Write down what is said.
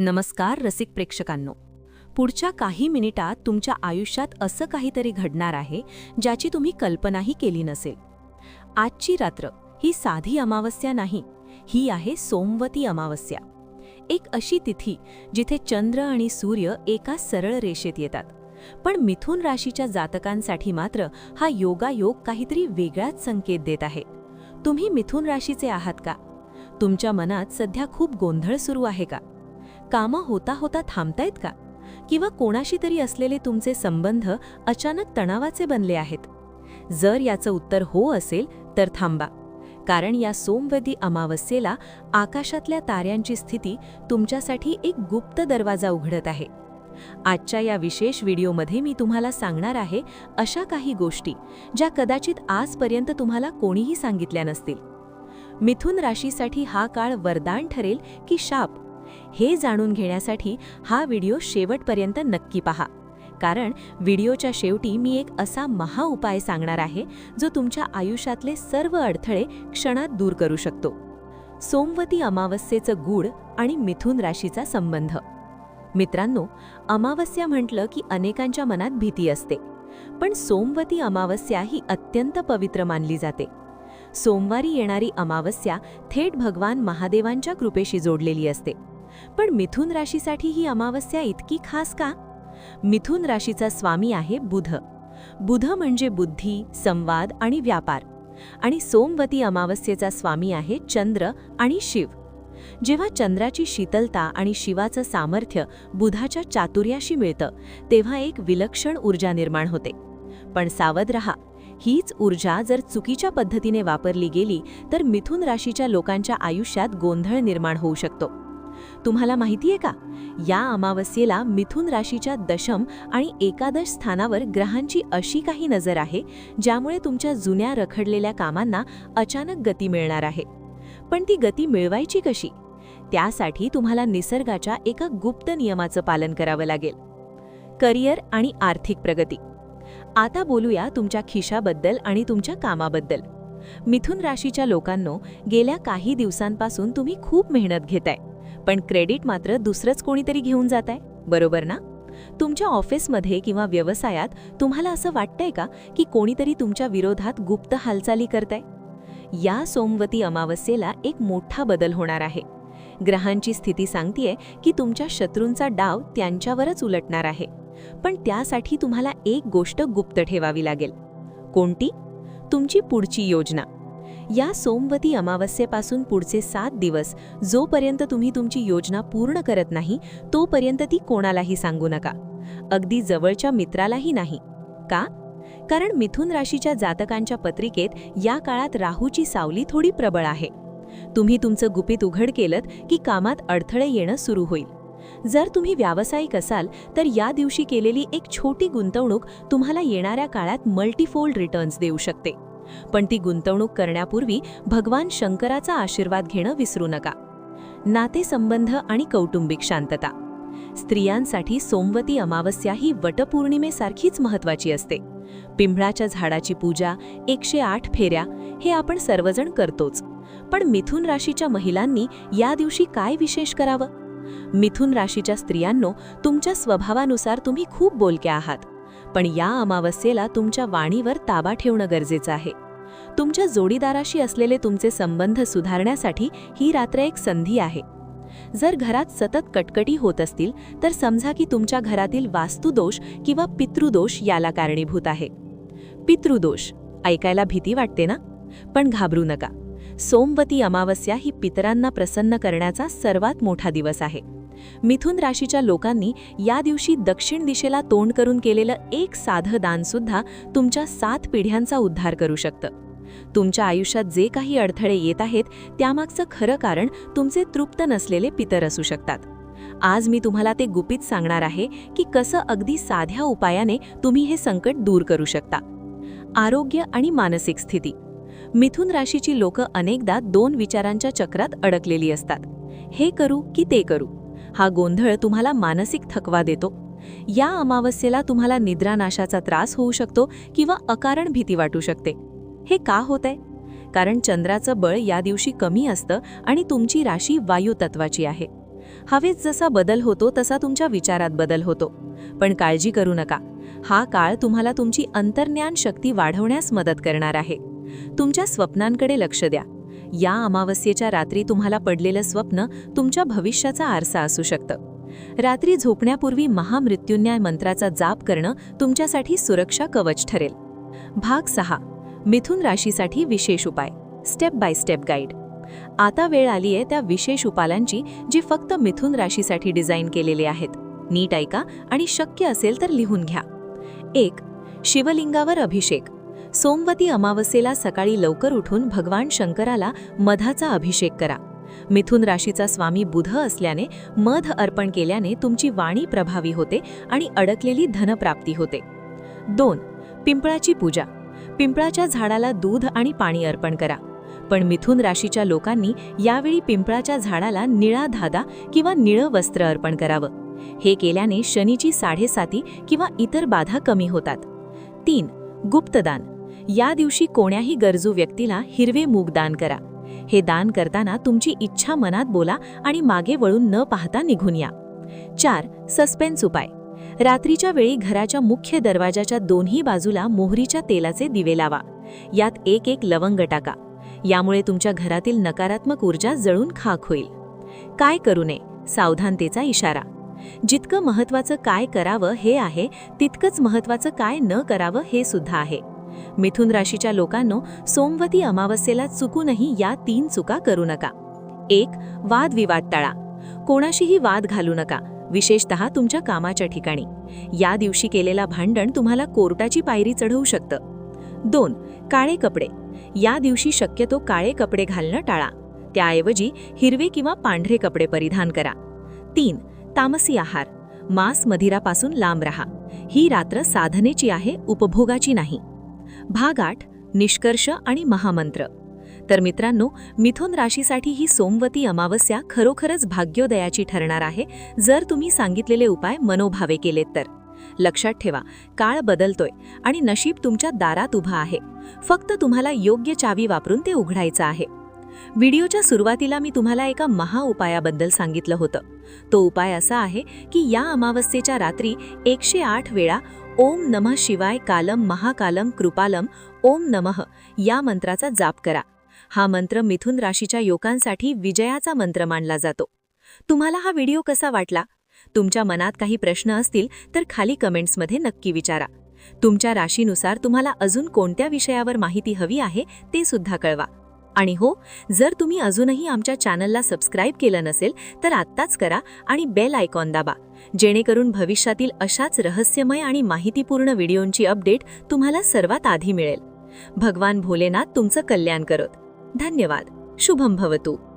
नमस्कार रसिक प्रेक्षकांनो. पुढच्या काही मिनिटात तुमच्या आयुष्यात असं काहीतरी घडणार आहे ज्याची तुम्ही कल्पनाही केली नसेल. आजची रात्र ही साधी अमावस्या नाही ही आहे सोमवती अमावस्या. एक अशी तिथी जिथे चंद्र आणि सूर्य एका सरळ रेषेत येतात. पण मिथुन राशीच्या जातकांसाठी मात्र हा योगायोग काहीतरी वेगळाच संकेत देत आहे. तुम्ही मिथुन राशीचे आहात का? तुमच्या मनात सध्या खूप गोंधळ सुरू आहे का? कामं होता होता थांबतायत का? किंवा कोणाशी तरी असलेले तुमचे संबंध अचानक तणावाचे बनले आहेत? जर याचं उत्तर हो असेल तर थांबा. कारण या सोमवेदी अमावस्येला आकाशातल्या ताऱ्यांची स्थिती तुमच्यासाठी एक गुप्त दरवाजा उघडत आहे. आजच्या या विशेष व्हिडिओमध्ये मी तुम्हाला सांगणार आहे अशा काही गोष्टी ज्या कदाचित आजपर्यंत तुम्हाला कोणीही सांगितल्या नसतील. मिथुन राशीसाठी हा काळ वरदान ठरेल की शाप. हे जाणून घेण्यासाठी हा व्हिडिओ शेवटपर्यंत नक्की पहा. कारण व्हिडिओच्या शेवटी मी एक असा महा उपाय सांगणार आहे जो तुमच्या आयुष्यातले सर्व अडथळे क्षणात दूर करू शकतो. सोमवती अमावस्येचं गूढ आणि मिथुन राशीचा संबंध. मित्रांनो अमावस्या म्हटलं की अनेकांच्या मनात भीती असते. पण सोमवती अमावस्या ही अत्यंत पवित्र मानली जाते. सोमवारी येणारी अमावस्या थेट भगवान महादेवांच्या कृपेशी जोडलेली असते. पण मिथुन राशीसाठी ही अमावस्या इतकी खास का? मिथुन राशीचा स्वामी आहे बुध. बुध म्हणजे बुद्धी संवाद आणि व्यापार. आणि सोमवती अमावस्येचा स्वामी आहे चंद्र आणि शिव. जेव्हा चंद्राची शीतलता आणि शिवाचं सामर्थ्य बुधाच्या चातुर्याशी मिळतं तेव्हा एक विलक्षण ऊर्जा निर्माण होते. पण सावध रहा हीच ऊर्जा जर चुकीच्या पद्धतीने वापरली गेली तर मिथुन राशीच्या लोकांच्या आयुष्यात गोंधळ निर्माण होऊ शकतो. तुम्हाला माहितीये का? या अमावस्येला मिथुन राशीच्या दशम आणि एकादश स्थानावर ग्रहांची अशी काही नजर आहे ज्यामुळे तुमच्या जुन्या रखडलेल्या कामांना अचानक गती मिळणार आहे. पण ती गती मिळवायची कशी? त्यासाठी तुम्हाला निसर्गाच्या एका गुप्त नियमाचं पालन करावं लागेल. करिअर आणि आर्थिक प्रगती. आता बोलूया तुमच्या खिशाबद्दल आणि तुमच्या कामाबद्दल. मिथुन राशीच्या लोकांनो गेल्या काही दिवसांपासून तुम्ही खूप मेहनत घेताय. पण क्रेडिट मात्र दुसरंच कोणीतरी घेऊन जात आहे बरोबर ना? तुमच्या ऑफिसमध्ये किंवा व्यवसायात तुम्हाला असं वाटतंय का की कोणीतरी तुमच्या विरोधात गुप्त हालचाली करतंय? या सोमवती अमावस्येला एक मोठा बदल होणार आहे. ग्रहांची स्थिती सांगतेय की तुमच्या शत्रूंचा डाव त्यांच्यावरच उलटणार आहे. पण त्यासाठी तुम्हाला एक गोष्ट गुप्त ठेवावी लागेल. कोणती? तुमची पुढची योजना. या सोमवती अमावस्येपासून पुढचे सात दिवस जोपर्यंत तुम्ही तुमची योजना पूर्ण करत नाही तोपर्यंत ती कोणालाही सांगू नका. अगदी जवळच्या मित्रालाही नाही. का? कारण मिथुन राशीच्या जातकांच्या पत्रिकेत या काळात राहूची सावली थोडी प्रबळ आहे. तुम्ही तुमचं गुपित उघड केलं की कामात अडथळे येणं सुरू होईल. जर तुम्ही व्यावसायिक असाल तर या दिवशी केलेली एक छोटी गुंतवणूक तुम्हाला येणाऱ्या काळात मल्टीफोल्ड रिटर्न्स देऊ शकते. पण ती गुंतवणूक करण्यापूर्वी भगवान शंकराचा आशीर्वाद घेणं विसरू नका. नातेसंबंध आणि कौटुंबिक शांतता. स्त्रियांसाठी सोमवती अमावस्या ही वटपौर्णिमेसारखीच महत्वाची असते. पिंभळाच्या झाडाची पूजा एकशे आठ फेऱ्या हे आपण सर्वजण करतोच. पण मिथुन राशीच्या महिलांनी या दिवशी काय विशेष करावं? मिथुन राशीच्या स्त्रियांनो तुमच्या स्वभावानुसार तुम्ही खूप बोलक्या आहात. पण या अमावस्येला तुमच्या वाणीवर ताबा ठेवणं गरजेचं आहे. तुमच्या जोडीदाराशी असलेले तुमचे संबंध सुधारण्यासाठी ही रात्र एक संधी आहे. जर घरात सतत कटकटी होत असतील तर समजा की तुमच्या घरातील वास्तुदोष किंवा पितृदोष याला कारणीभूत आहे. पितृदोष. ऐकायला भीती वाटते ना? पण घाबरू नका. सोमवती अमावस्या ही पितरांना प्रसन्न करण्याचा सर्वात मोठा दिवस आहे. मिथुन राशीच्या लोकांनी या दिवशी दक्षिण दिशेला तोंड करून केलेलं एक साधं दानसुद्धा तुमच्या सात पिढ्यांचा उद्धार करू शकतं. तुमच्या आयुष्यात जे काही अडथळे येत आहेत त्यामागचं खरं कारण तुमचे तृप्त नसलेले पितर असू शकतात. आज मी तुम्हाला ते गुपित सांगणार आहे की कसं अगदी साध्या उपायाने तुम्ही हे संकट दूर करू शकता. आरोग्य आणि मानसिक स्थिती. मिथुन राशीची लोकं अनेकदा दोन विचारांच्या चक्रात अडकलेली असतात. हे करू की ते करू? हा गोंधळ तुम्हाला मानसिक थकवा देतो. या अमावस्येला तुम्हाला निद्रानाशाचा त्रास होऊ शकतो किंवा अकारण भीती वाटू शकते. हे का होतंय? कारण चंद्राचं बळ या दिवशी कमी असतं आणि तुमची राशी वायू तत्वाची आहे. हवेत जसा बदल होतो तसा तुमच्या विचारात बदल होतो. पण काळजी करू नका. हा काळ तुम्हाला तुमची अंतर्ज्ञान शक्ती वाढवण्यास मदत करणार आहे. तुमच्या स्वप्नांकडे लक्ष द्या. या अमावस्येच्या रात्री तुम्हाला पडलेलं स्वप्न तुमच्या भविष्याचा आरसा असू शकतं. रात्री झोपण्यापूर्वी महामृत्युन्याय मंत्राचा जाप करणं तुमच्यासाठी सुरक्षा कवच ठरेल. भाग सहा. मिथुन राशीसाठी विशेष उपाय. स्टेप बाय स्टेप गाईड आता वेळ आली आहे त्या विशेष उपालांची जी फक्त मिथुन राशीसाठी डिझाईन केलेले आहेत. नीट ऐका आणि शक्य असेल तर लिहून घ्या. एक. शिवलिंगावर अभिषेक. सोमवती अमावस्येला सकाळी लवकर उठून भगवान शंकराला मधाचा अभिषेक करा. मिथुन राशीचा स्वामी बुध असल्याने मध अर्पण केल्याने तुमची वाणी प्रभावी होते आणि अडकलेली धनप्राप्ती होते. दोन पिंपळाची पूजा. पिंपळाच्या झाडाला दूध आणि पाणी अर्पण करा. पण मिथुन राशीच्या लोकांनी यावेळी पिंपळाच्या झाडाला निळा धादा किंवा निळं वस्त्र अर्पण करावं. हे केल्याने शनीची साडेसाती किंवा इतर बाधा कमी होतात. तीन गुप्तदान. या दिवशी कोण्याही गरजू व्यक्तीला हिरवे मूग दान करा. हे दान करताना तुमची इच्छा मनात बोला आणि मागे वळून न पाहता निघून या. चार सस्पेन्स उपाय. रात्रीच्या वेळी घराच्या मुख्य दरवाजाच्या दोन्ही बाजूला मोहरीच्या तेलाचे दिवे लावा. यात एक एक लवंग टाका. यामुळे तुमच्या घरातील नकारात्मक ऊर्जा जळून खाक होईल. काय करू नये? सावधानतेचा इशारा. जितकं महत्वाचं काय करावं हे आहे तितकंच महत्वाचं काय न करावं हे सुद्धा आहे. मिथुन राशीच्या लोकांनो सोमवती अमावस्येला चुकूनही या तीन चुका करू नका. एक वादविवाद टाळा. कोणाशीही वाद घालू नका विशेषतः तुमच्या कामाच्या ठिकाणी. या दिवशी केलेला भांडण तुम्हाला कोर्टाची पायरी चढवू शकतं. दोन काळे कपडे. या दिवशी शक्यतो काळे कपडे घालणं टाळा. त्याऐवजी हिरवे किंवा पांढरे कपडे परिधान करा. तीन तामसी आहार. मांस मदिरापासून लांब रहा. ही रात्र साधनेची आहे उपभोगाची नाही. भाग आठ निष्कर्ष आणि महामंत्र. तर मित्रांनो मिथुन राशीसाठी ही सोमवती अमावस्या खरोखरच भाग्योदयाची ठरणार आहे जर तुम्ही सांगितलेले उपाय मनोभावे केलेत तर. लक्षात ठेवा काळ बदलतोय आणि नशीब तुमच्या दारात उभा आहे. फक्त तुम्हाला योग्य चावी वापरून ते उघडायचं आहे. व्हिडिओच्या सुरुवातीला मी तुम्हाला एका महाउपायाबद्दल सांगितलं होतं. तो उपाय असा आहे की या अमावस्येच्या रात्री एकशे आठ वेळा ओम नमः शिवाय कालम महाकालम कृपालम ओम नमः या मंत्राचा जाप करा. हा मंत्र मिथुन राशीच्या योगांसाठी विजयाचा मंत्र मानला जातो. तुम्हाला हा व्हिडिओ कसा वाटला? तुमच्या मनात काही प्रश्न असतील तर खाली कमेंट्समध्ये नक्की विचारा. तुमच्या राशीनुसार तुम्हाला अजून कोणत्या विषयावर माहिती हवी आहे ते सुद्धा कळवा. आणि हो जर तुम्ही अजूनही आमच्या चॅनलला सबस्क्राईब केलं नसेल तर आत्ताच करा आणि बेल आयकॉन दाबा. जेणेकरून भविष्यातील अशाच रहस्यमय आणि माहितीपूर्ण व्हिडिओंची अपडेट तुम्हाला सर्वात आधी मिळेल. भगवान भोलेनाथ तुमचं कल्याण करत. धन्यवाद. शुभम भवतू.